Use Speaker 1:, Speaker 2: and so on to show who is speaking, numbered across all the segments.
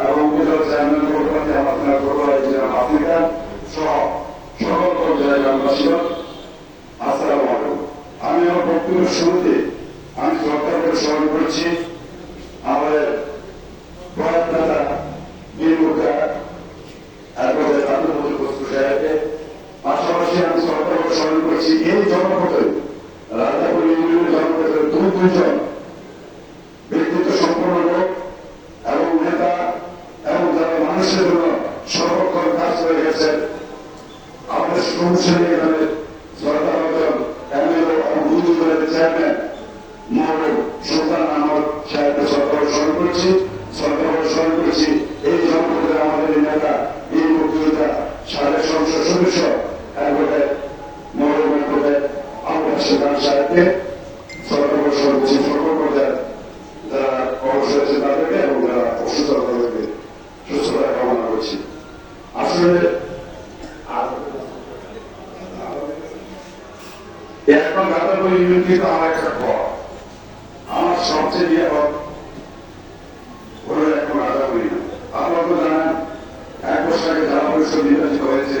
Speaker 1: এবং উপজেলা চেয়ারম্যান ছিলাম আফ্রিকা সহ সকল পর্যায়ের গ্রামবাসীরা আসসালামু আমি আমার বক্তব্যের শুরুতে আমি সরকারকে স্মরণ করেছি সদস্য অ্যাডভোকেট মহরম অ্যাডভোকেট আহমদ সুলতান সাহেবকে সরকার স্মরণ করেছি সকল পর্যায়ে যারা অবসর আছে তাদেরকে এবং যারা অসুস্থ তাদেরকে সুস্থতা কামনা করছি। আসলে এখন গাঁদাপুর কিন্তু আমার একটা ঘর আমার সবচেয়ে নিরাপদ হলো এখন গাঁদাপুর ইউনিয়ন আপনারা তো জানেন, এক বছর আগে জেলা পরিষদ নির্বাচিত হয়েছে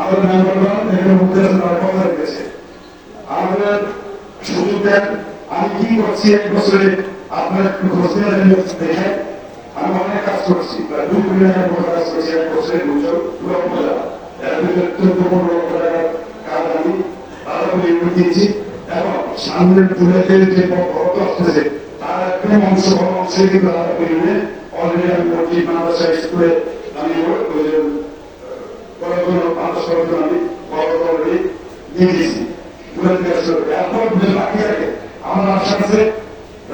Speaker 1: আমাদের মেম্বারগণ এখানে মুক্তি তারা কথা রেখেছে আমাদের সুযোগ দেন আমি কি করছি এক বছরে? আপনার একটু হোস্টেল দেখে আমি অনেক কাজ করছি, প্রায় দুই কোটি টাকার মতো কাজ করছি এক বছরে দুশো পুরো উপজেলা এর ভিতরে চোদ্দ পনেরো লক্ষ বাকি থাকে আমার আশা আছে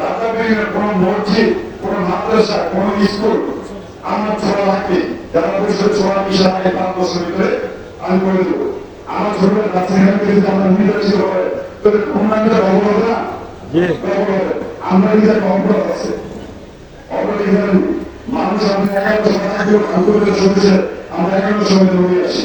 Speaker 1: রাজাবিনের কোন মসজিদ কোন মাদ্রাসা কোন স্কুল আমার ছোড়া লাগবে যারা পরিষদ ছোড়া বিষয় আগে পাঁচ বছর ভিতরে আমি করে দেবো। আমার ছোট রাজনীতি যদি আমরা হয় তাহলে উন্নয়নটা অবরোধ না। আমরা কিন্তু একটা আছে। এখানে মানুষ আমরা এগারো সময় আমরা এগারো সময় দৌড়ে আসি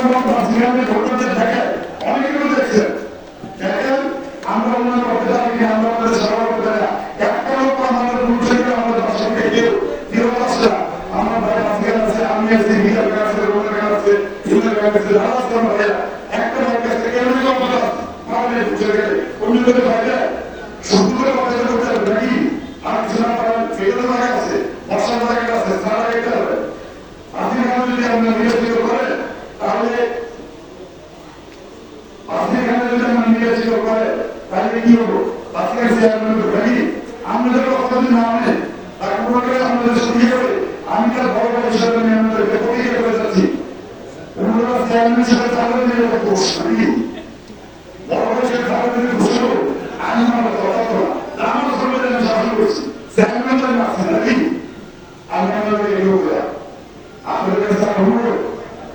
Speaker 1: আমরা উন্নয়ন আমরা আজকে আছে আমি আছি বিকাল আছে রোমার আমরা একটা ভাই কাছে ভাই শুধু করে কথা করতে হবে নাকি আর কিছু না পারেন ফেরত জায়গা আছে বর্ষার জায়গা আছে সারা এটা হবে আপনি যদি আমরা নির্বাচিত করেন আমি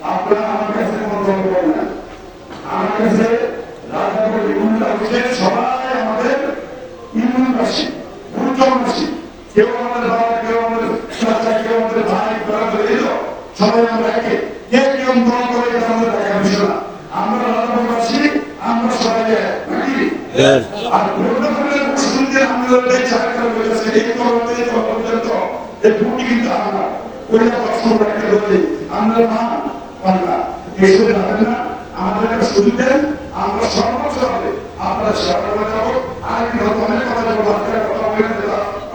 Speaker 1: আপনারা আমার কাছে কোনো দল করেন না আমার কাছে রাজনগর ইউনিয়ন অফিসে সবাই আমাদের ইউনিয়নবাসী ভূজনবাসী কেউ আমাদের বাবা কেউ আমাদের চাচা কেউ আমাদের ভাই ব্রাদার এই তো সবাই আমরা একে কে নিয়ম গ্রহণ করে এটা আমাদের দেখার বিষয় না আমরা রাজনগরবাসী আমরা সবাই নাকি আর শুনতে আমাদের এই চাকরি হয়েছে এই তরফে এই পর্যন্ত এই ভূমি কিন্তু আমরা ওইটা কষ্ট রাখতে হলে আমরা না না এসব জানেন না আমাদের একটা আমরা সর্বোচ্চ হবে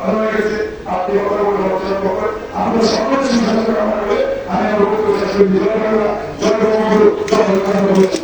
Speaker 1: ভালো হয়ে গেছে, আপনি কথা বলে বক্তব্য করেন আমরা সকলে সুশাসন কামনা করে আমি আমার বক্তব্য শেষ করি জয় বাংলা, জয় বঙ্গবন্ধু, জয় কথা বলছি